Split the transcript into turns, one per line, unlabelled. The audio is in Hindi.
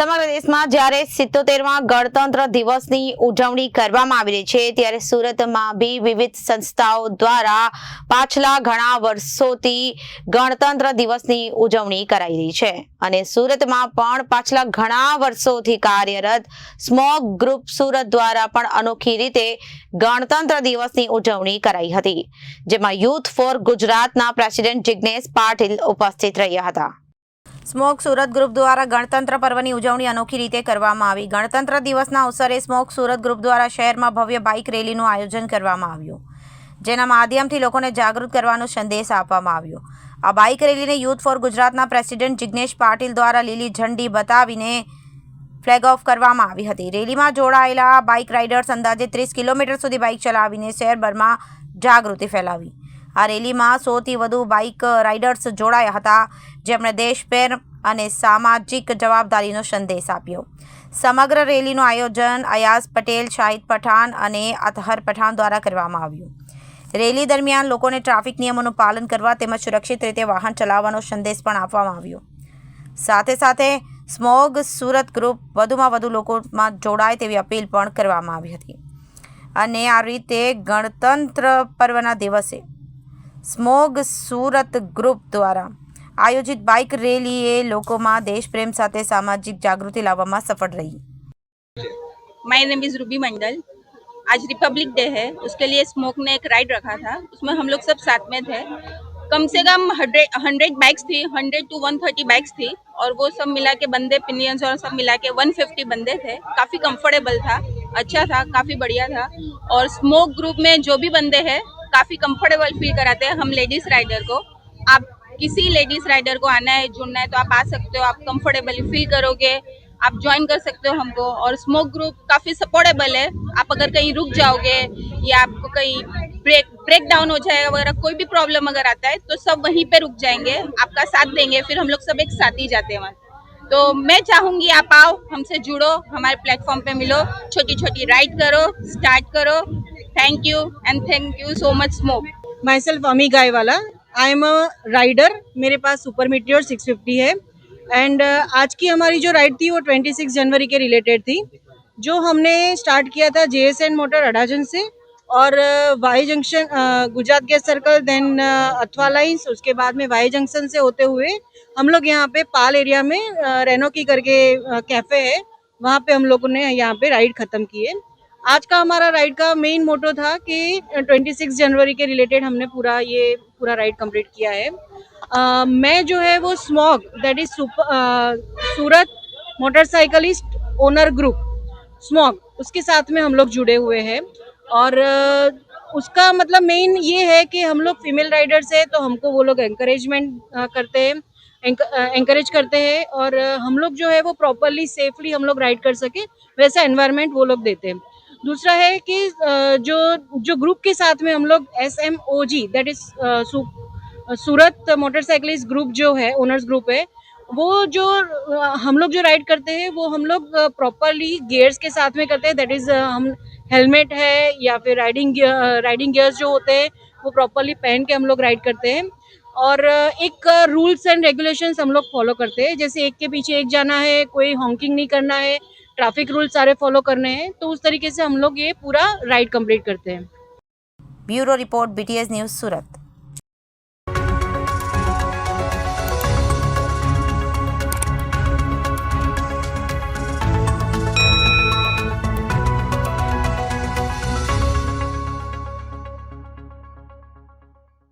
સમગ્ર દેશમાં જ્યારે સિત્તોતેરમાં ગણતંત્ર દિવસની ઉજવણી કરવામાં આવી રહી છે, ત્યારે સુરતમાં બી વિવિધ સંસ્થાઓ દ્વારા પાછલા ઘણા વર્ષોથી ગણતંત્ર દિવસની ઉજવણી કરાઈ રહી છે અને સુરતમાં પણ પાછલા ઘણા વર્ષોથી કાર્યરત સ્મોક ગ્રુપ સુરત દ્વારા પણ અનોખી રીતે ગણતંત્ર દિવસની ઉજવણી કરાઈ હતી, જેમાં યુથ ફોર ગુજરાતના પ્રેસિડેન્ટ જિજ્ઞેશ પાટીલ ઉપસ્થિત રહ્યા હતા. સ્મોક સુરત ગ્રુપ દ્વારા ગણતંત્ર પર્વની ઉજવણી અનોખી રીતે કરવામાં આવી. ગણતંત્ર દિવસના અવસરે સ્મોક સુરત ગ્રુપ દ્વારા શહેરમાં ભવ્ય બાઇક રેલીનું આયોજન કરવામાં આવ્યું. જેના માધ્યમથી લોકોને જાગૃત કરવાનો સંદેશ આપવામાં આવ્યો. આ બાઇક રેલીને યુથ ફોર ગુજરાતના પ્રેસિડેન્ટ જિગ્નેશ પાટીલ દ્વારા લીલી ઝંડી બતાવીને ફ્લેગ ઓફ કરવામાં આવી હતી. રેલીમાં જોડાયેલા બાઇક રાઇડર્સ અંદાજે ત્રીસ કિલોમીટર સુધી બાઇક ચલાવીને શહેરભરમાં જાગૃતિ ફેલાવી. આ રેલીમાં સોથી વધુ બાઇક રાઇડર્સ જોડાયા હતા. જેમણે દેશપ્રેમ અને સામાજિક જવાબદારીનો સંદેશ આપ્યો. સમગ્ર રેલીનું આયોજન અયાઝ પટેલ, શાહિદ પઠાણ અને અતહર પઠાણ દ્વારા કરવામાં આવ્યું. રેલી દરમિયાન લોકોને ટ્રાફિક નિયમોનું પાલન કરવા તેમજ સુરક્ષિત રીતે વાહન ચલાવવાનો સંદેશ પણ આપવામાં આવ્યો. સાથે સાથે સ્મોગ સુરત ગ્રુપ વધુમાં વધુ લોકોમાં જોડાય તેવી અપીલ પણ કરવામાં આવી હતી. અને આ રીતે ગણતંત્ર પર્વના દિવસે સ્મોગ સુરત ગ્રુપ દ્વારા આયોજિત બાઇક રેલીએ લોકોમાં દેશપ્રેમ સાથે સામાજિક જાગૃતિ લાવવામાં સફળ રહી
my name is Ruby Mandal आज रिपब्लिक डे है उसके लिए स्मोक ने एक राइड रखा था उसमें हम लोग सब साथ में थे कम से कम हंड्रेड हंड्रेड बाइक्स थी hundred to one thirty bikes थी और वो सब मिला के बंदे पिनियंस और सब मिला के वन फिफ्टी बंदे थे काफ़ी कंफर्टेबल था अच्छा था काफ़ी बढ़िया था और स्मोक ग्रुप में जो भी बंदे हैं काफ़ी कंफर्टेबल फील कराते हैं हम लेडीज़ राइडर को। आप किसी लेडीज़ राइडर को आना है, जुड़ना है तो आप आ सकते हो, आप कंफर्टेबली फील करोगे, आप ज्वाइन कर सकते हो हमको और स्मोक ग्रुप काफ़ी सपोर्टेबल है। आप अगर कहीं रुक जाओगे या आपको कहीं ब्रेक ब्रेक डाउन हो जाएगा वगैरह, कोई भी प्रॉब्लम अगर आता है तो सब वहीं पे रुक जाएँगे, आपका साथ देंगे, फिर हम लोग सब एक साथ ही जाते हैं वहाँ। तो मैं चाहूँगी आप आओ, हमसे जुड़ो, हमारे प्लेटफॉर्म पे मिलो छोटी छोटी राइड करो स्टार्ट करो you and thank you so much
smog myself Ami Gaiwala I M a rider मेरे पास सुपर मीटियोर 650 है. एंड आज की हमारी जो राइड थी वो 26 जनवरी के रिलेटेड थी, जो हमने स्टार्ट किया था J S N motor Adajan से और Y junction Gujarat gas circle then Athwa lines उसके बाद में वाई जंक्शन से होते हुए हम लोग यहाँ पे पाल एरिया में रेनो की करके कैफ़े है. वहाँ पे हम लोगों ने यहाँ पे राइड ख़त्म की है. आज का हमारा राइड का मेन मोटो था कि 26 जनवरी के रिलेटेड हमने पूरा ये पूरा राइड कंप्लीट किया है। अ, मैं जो है वो smog that is Surat motorcyclist owner group smog उसके साथ में हम लोग जुड़े हुए हैं। और अ, उसका मतलब मेन ये है कि हम लोग फीमेल राइडर्स है तो हमको वो लोग encouragement अ, करते हैं encourage करते हैं और हम लोग जो है वो प्रॉपरली सेफली हम लोग राइड कर सके वैसा एनवायरनमेंट वो लोग देते हैं। दूसरा है कि जो जो ग्रुप के साथ में हम लोग S M O G that is Surat motorcyclist group जो है ओनर्स ग्रुप है, वो जो हम लोग जो राइड करते हैं, वो हम लोग प्रॉपरली गियर्स के साथ में करते हैं दैट इज़ हम हेलमेट है या फिर राइडिंग राइडिंग गियर्स जो होते हैं, वो प्रॉपरली पहन के हम लोग राइड करते हैं। और एक रूल्स एंड रेगुलेशंस हम लोग फॉलो करते हैं, जैसे एक के पीछे एक जाना है, कोई हॉकिंग नहीं करना है ट्रैफ़िक रूल सारे फॉलो करने हैं तो उस तरीके से हम लोग ये पूरा राइड कंप्लीट करते हैं।
Bureau report BTS news, Surat.